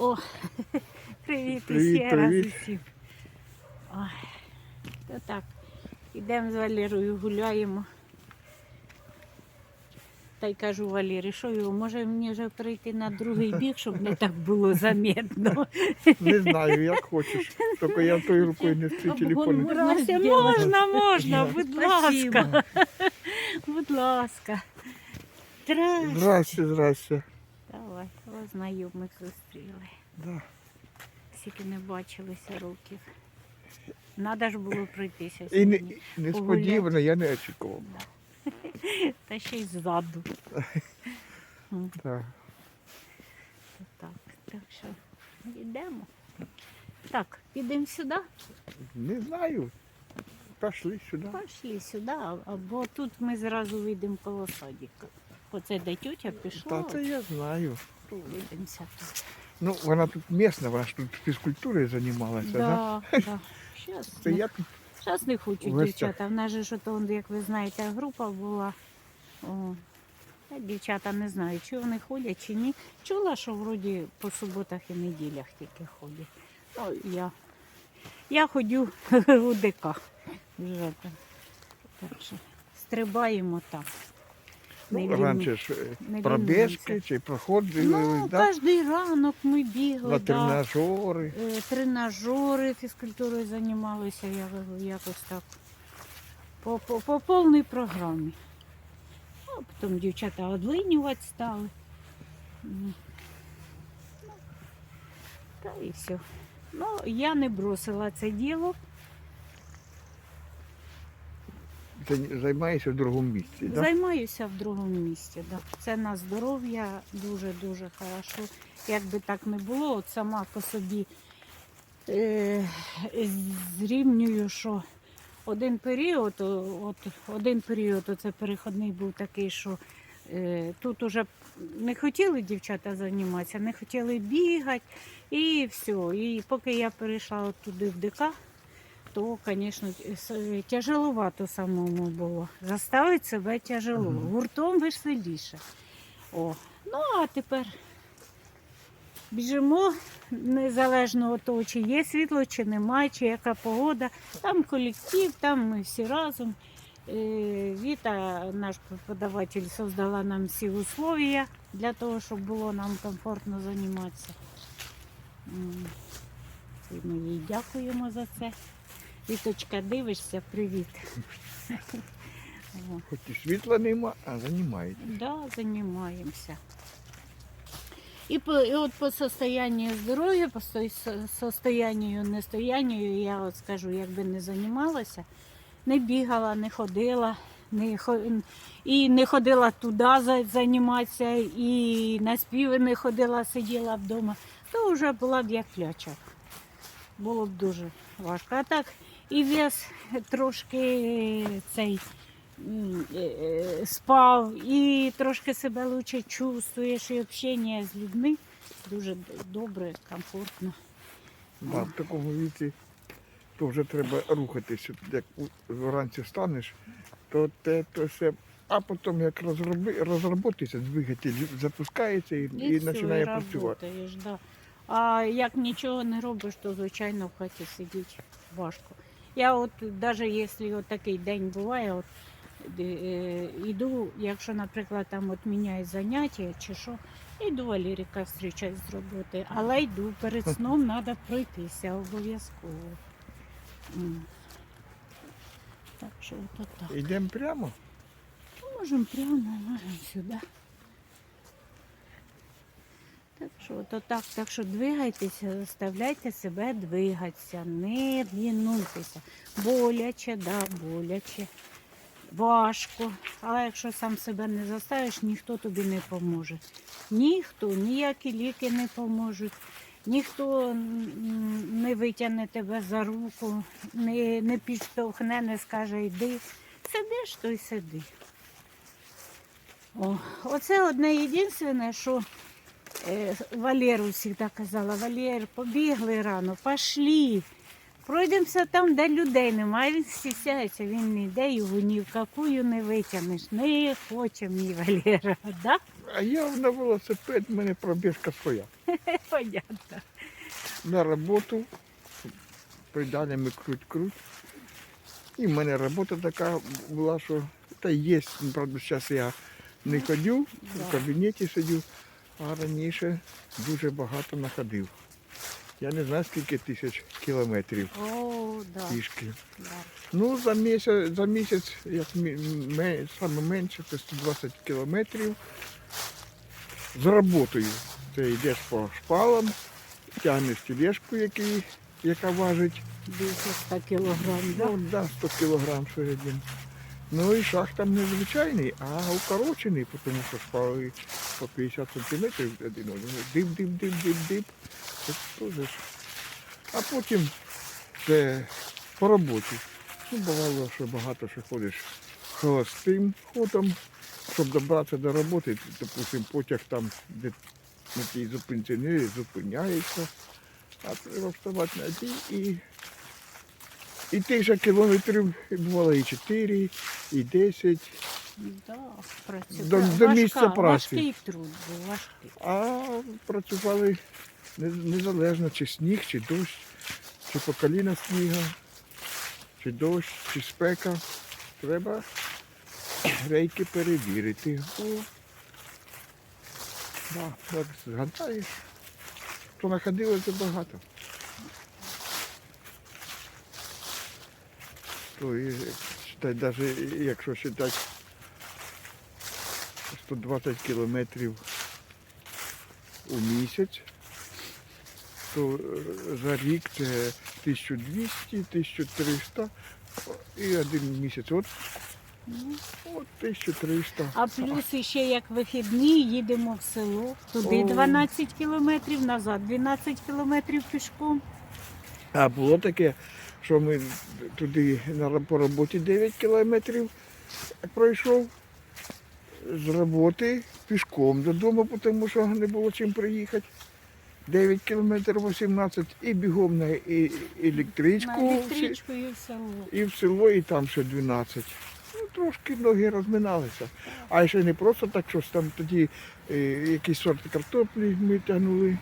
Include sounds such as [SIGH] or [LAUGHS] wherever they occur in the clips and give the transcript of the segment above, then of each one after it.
О, [LAUGHS] привіт, Привіт, ще раз усім. Ой, то так, ідемо з Валерою гуляємо. Та й кажу Валері, що його, може мені вже перейти на другий бік, щоб не так було замітно. [LAUGHS] Не знаю, як хочеш. Тільки я тою рукою не всі телефони. Можна, можна, можна, будь ласка. [LAUGHS] Будь ласка. Здрасте. Здрасте, здрасте. Давай, ось знайомих зустріли. Да. Скільки не бачилися років. Надо ж було пройтися І не, сьогодні. несподівано я не очікував. Да. [LAUGHS] Та ще й ззаду. [LAUGHS] Так. Так, так що йдемо. Так, підемо сюди, Не знаю. Пішли сюди. пішли сюди, або тут ми зразу вийдемо коло садика. Оце де тютя пішла, Та це я знаю. вийдемося тут. Ну, вона тут місна, вона ж тут фізкультурою займалася, да? Да, да. Щас, Це не- я тут Зараз не хочуть дівчата. В нас же ж ото, як ви знаєте, група була. О, та дівчата не знаю, чи вони ходять, чи ні. Чула, що вроді по суботах і неділях тільки ходять. Ну, я, я ходю [LAUGHS] у ДК. Вже так. Так що стрибаємо там. Ну, раніше ж е, пробіжки чи проходили, Ну, да? кожен ранок ми бігли. на да. тренажери. Е, тренажери фізкультурою займалися я якось так. По, по, по повній програмі. А потім дівчата одлинювати стали. Ну, Та і все. Ну, я не бросила це діло. Зай- Займаюся в другому місці, да? Займаюся в другому місці. Да. Це на здоров'я дуже-дуже хорошо. Як би так не було, от сама по собі е, зрівнюю, що один період, от, один період, оце переходний був такий, що е, тут уже не хотіли дівчата займатися, не хотіли бігати і все. І поки я перейшла от туди в ДК, то, звісно, тяжеловато самому було. Заставити себе тяжело. Гуртом веселіше. О. Ну, а тепер біжимо, незалежно від того, чи є світло, чи немає, чи яка погода. Там колектив, там ми всі разом. Е, Віта, наш преподаватель, создала нам всі условия для того, щоб було нам комфортно займатися. І ми їй дякуємо за це. Віточка, дивишся, привіт. Хоч і світла нема, а займається. Да, займаємося. І по, і от по состоянию здоров'я, по сто- со- состоянию, нестоянию, я от скажу, якби не займалася, не бігала, не ходила, не, і не ходила туди займатися, і на співи не ходила, сиділа вдома, то вже була б як кляча. Було б дуже важко. А так і вес трошки цей е, е, спав, і трошки себе лучше чувствуєш, і общення з людьми дуже добре, комфортно. Да, в такому віці то вже треба рухатися. Як вранці встанеш, то те, то все. А потім як розроби, розроботиться, двигатель запускається і, і, все, починає і працювати. Да. А як нічого не робиш, то звичайно в хаті сидіти важко. Я от навіть якщо от такий день буває, от, е, іду, якщо, наприклад, там от міняє заняття чи що, йду Валеріка зустрічати з роботи, але йду перед сном треба пройтися обов'язково. Так що от так. Йдемо прямо. Можемо прямо, можемо сюди. Так що то так, так що двигайтеся, заставляйте себе двигатися, не лінуйтеся. Боляче, да, боляче, важко. Але якщо сам себе не заставиш, ніхто тобі не поможе. Ніхто, ніякі ліки не поможуть. Ніхто не витягне тебе за руку, не, не підштовхне, не скаже йди. Сидиш, то й сиди. О, оце одне єдине, що Валеру завжди казала, Валер, побігли рано, пошли. Пройдемося там, де людей немає. Він стісняється, він не йде, його ні в какую не витягнеш. Не хоче мій Валера. [LAUGHS] Да? А я на велосипед, в мене пробіжка своя. [LAUGHS] Понятно. на роботу, педалями круть-круть. І в мене робота така була, що та є, правда, зараз я не ходю, в кабінеті сидю, а раніше дуже багато находив. Я не знаю, скільки тисяч кілометрів О, да. пішки. да. Ну, за місяць, за місяць як саме менше, це 120 кілометрів з роботою. Це йдеш по шпалам, тягнеш тележку, який, яка важить Більше 100 кілограм, да? ну, да, 100 кілограм середньо. Ну і шах там не звичайний, а укорочений, тому що шпали по 50 сантиметрів дип, дип. Це теж. ж. А потім це по роботі. Ну, бувало, що багато що ходиш холостим ходом, щоб добратися до роботи, допустим, потяг там, де на тій зупинці не зупиняється, а треба вставати на тій і і тих же кілометрів бувало і 4, і 10. Да, працю- До- до важка- місця праці. Важкий труд був, важкий. А працювали незалежно, чи сніг, чи дощ, чи по коліна сніга, чи дощ, чи спека. Треба рейки перевірити. О, да, так згадаєш, то находилося багато. То і, считай, навіть якщо вважати 120 кілометрів у місяць, то за рік це 1200, 1300 і один місяць. От, от 1300. А плюс ще як вихідні їдемо в село. Туди 12 кілометрів, назад 12 кілометрів пішком. А було таке, що ми туди по роботі 9 кілометрів пройшов з роботи пішком додому, тому що не було чим приїхати. 9 кілометрів 18 і бігом на і- електричку, На електричку і в село. і в село, і там ще 12. Ну, трошки ноги розминалися. А ще не просто так, що там тоді е, якісь сорти картоплі ми тягнули.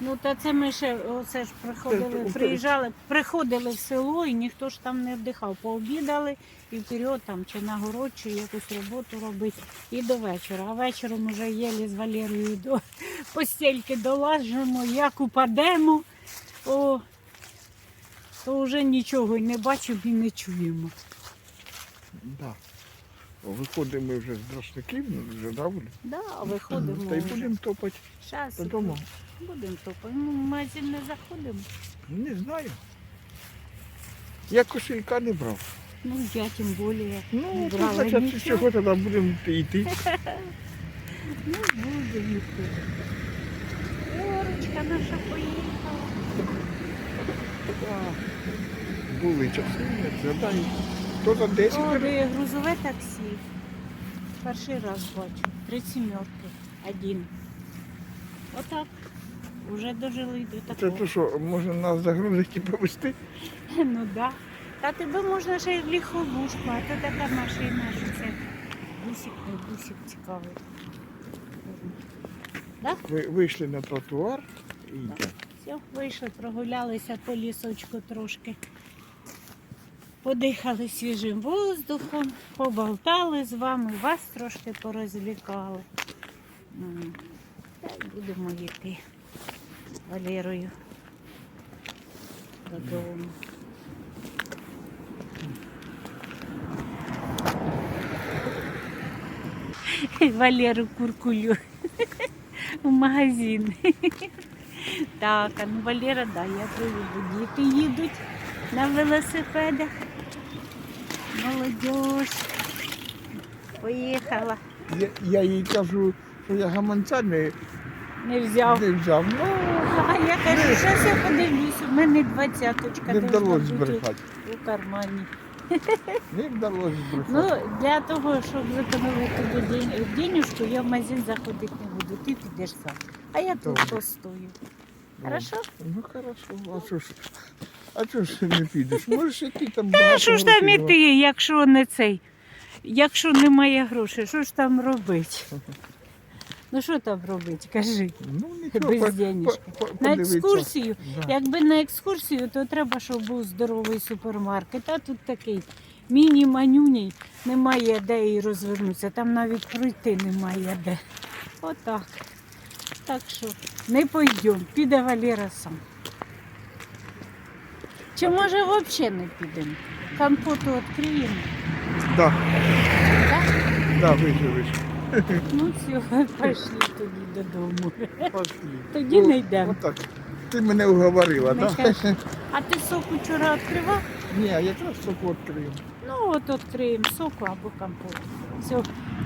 Ну та це ми ще оце ж приходили, приїжджали, приходили в село і ніхто ж там не вдихав. Пообідали і вперед там чи на город, чи якусь роботу робити і до вечора. А вечором уже єлі з Валерією до [LAUGHS] постельки долажимо, як упадемо, о, то вже нічого не бачимо і не чуємо. Да. Виходимо ми вже з дрошників, ну, вже да, були. Да, виходимо. Та й будемо топати Щас додому. Будемо топати. Ну, в магазин не заходимо. Не знаю. Я кошелька не брав. Ну, я тим більше. Ну, то Брала значить, нічого. чого тоді будемо йти. [LAUGHS] Ну, будемо йти. Лорочка наша поїхала. Да. Були часи, згадаю. То за 10 О, гривень. грузове таксі. Перший раз бачу. Три сімерки. Один. Отак. Уже дожили до Це такого. то що, можна нас загрузити і повезти? [LAUGHS] Ну да. Та тебе можна ще й в ліховушку, а то така машина, що це бусик, не бусик цікавий. Ви вийшли на тротуар і йдемо. Все, вийшли, прогулялися по лісочку трошки. Подихали свіжим воздухом, поболтали з вами, вас трошки порозвлікали. М, Та й будемо йти Валерою додому. [LAUGHS] Валеру куркулю [LAUGHS] в магазин. [LAUGHS] Так, а ну Валера, да, я приведу. Діти їдуть на велосипедах. Молодіж. Поїхала. Я, я їй кажу, що я гаманця не, Не взяв. не взяв. Ну, А я кажу, зараз я подивлюсь, у мене двадцяточка не вдалося збрехати. у кармані. Не вдалося Ну, для того, щоб зекономити денежку, я в магазин заходити не буду. Ти підеш сам. А я тут Добре. постою. Ну, Хорошо? Ну хорошо, а що ж? А чого ж ти не підеш? Можеш іти там Та багато що ж там грошей іти, якщо не цей, якщо немає грошей, що ж там робити? [LAUGHS] Ну що там робити, кажи. Ну, нічого, Без денежки. по- по- На подивитися. екскурсію, Да. якби на екскурсію, то треба, щоб був здоровий супермаркет. А тут такий міні-манюній, немає де і розвернутися. Там навіть пройти немає де. Отак. Так що не пойдемо, піде Валера сам. Чи може взагалі не підемо? Компоту відкриємо. Да, Так? да, вийшли, вийшли. Ну все, пішли тоді додому. Пошли. Тоді Ну, не йдемо. Отак. Ти мене уговорила, так? кажи. А ти сок вчора відкривав? Ні, я якраз соку відкрив. Ну от відкриємо соку або компот. Все,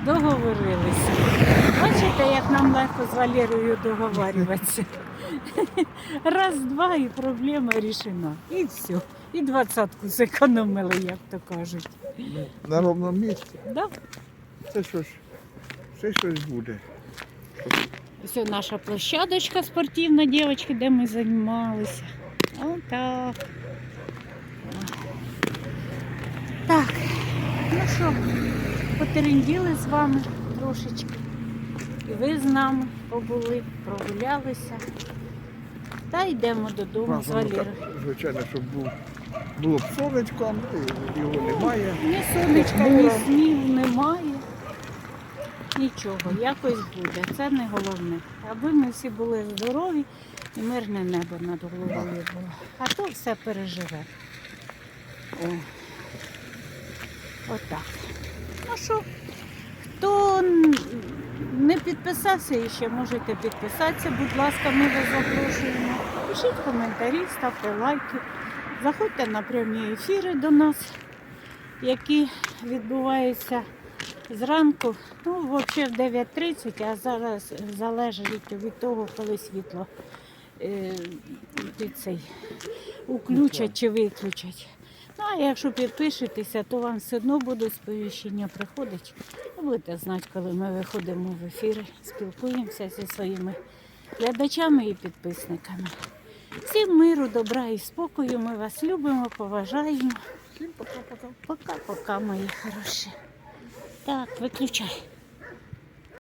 договорилися. Бачите, як нам легко з Валерою договарюватися. [LAUGHS] Раз, два і проблема рішена. І все. І двадцятку зекономили, як то кажуть. Ну, На ровному місці. Да? Це щось, це щось буде. Ось наша площадочка спортивна, дівчатки, де ми займалися. Отак. Так, ну що, потеренділи з вами трошечки. І ви з нами побули, прогулялися. Та йдемо додому з так, звичайно, щоб був, було б сонечко, його немає. Ні сонечка, ні снігу немає. Нічого, якось буде. Це не головне. Аби ми всі були здорові і мирне небо над головою було. А то все переживе. О. Отак. Ну що, хто не підписався ще, можете підписатися. Будь ласка, ми вас запрошуємо. Пишіть коментарі, ставте лайки. Заходьте на прямі ефіри до нас, які відбуваються зранку. Ну, взагалі в 9.30, а зараз залежить від того, коли світло е, цей, уключать чи виключать. Ну, а якщо підпишетеся, то вам все одно будуть сповіщення приходить. Ви будете знати, коли ми виходимо в ефіри, спілкуємося зі своїми глядачами і підписниками. Всім миру, добра і спокою. Ми вас любимо, поважаємо. Всім пока-пока. Пока-пока, мої хороші. Так, виключай.